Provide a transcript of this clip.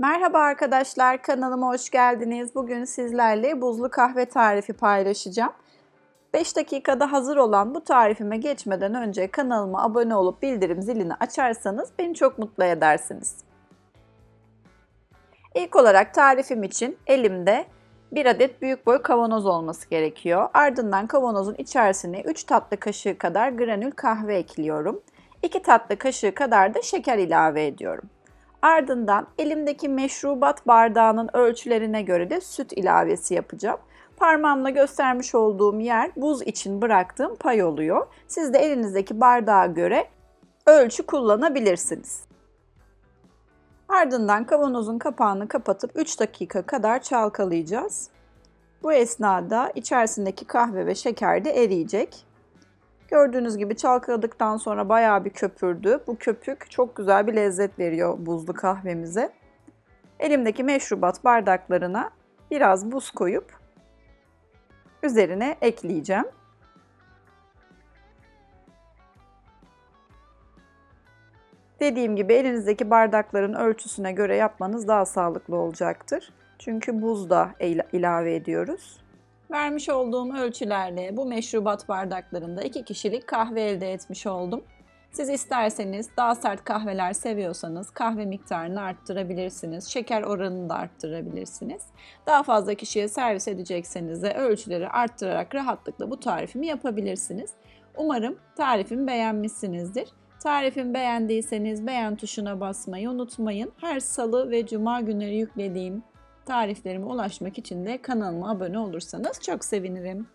Merhaba arkadaşlar, kanalıma hoş geldiniz. Bugün sizlerle buzlu kahve tarifi paylaşacağım. 5 dakikada hazır olan bu tarifime geçmeden önce kanalıma abone olup bildirim zilini açarsanız beni çok mutlu edersiniz. İlk olarak tarifim için elimde bir adet büyük boy kavanoz olması gerekiyor. Ardından kavanozun içerisine 3 tatlı kaşığı kadar granül kahve ekliyorum. 2 tatlı kaşığı kadar da şeker ilave ediyorum. Ardından elimdeki meşrubat bardağının ölçülerine göre de süt ilavesi yapacağım. Parmağımla göstermiş olduğum yer buz için bıraktığım pay oluyor. Siz de elinizdeki bardağa göre ölçü kullanabilirsiniz. Ardından kavanozun kapağını kapatıp 3 dakika kadar çalkalayacağız. Bu esnada içerisindeki kahve ve şeker de eriyecek. Gördüğünüz gibi çalkaladıktan sonra bayağı bir köpürdü. Bu köpük çok güzel bir lezzet veriyor buzlu kahvemize. Elimdeki meşrubat bardaklarına biraz buz koyup üzerine ekleyeceğim. Dediğim gibi elinizdeki bardakların ölçüsüne göre yapmanız daha sağlıklı olacaktır. Çünkü buz da ilave ediyoruz. Vermiş olduğum ölçülerle bu meşrubat bardaklarında 2 kişilik kahve elde etmiş oldum. Siz isterseniz daha sert kahveler seviyorsanız kahve miktarını arttırabilirsiniz. Şeker oranını da arttırabilirsiniz. Daha fazla kişiye servis edecekseniz de ölçüleri arttırarak rahatlıkla bu tarifimi yapabilirsiniz. Umarım tarifimi beğenmişsinizdir. Tarifimi beğendiyseniz beğen tuşuna basmayı unutmayın. Her salı ve cuma günleri yüklediğim tariflerime ulaşmak için de kanalıma abone olursanız çok sevinirim.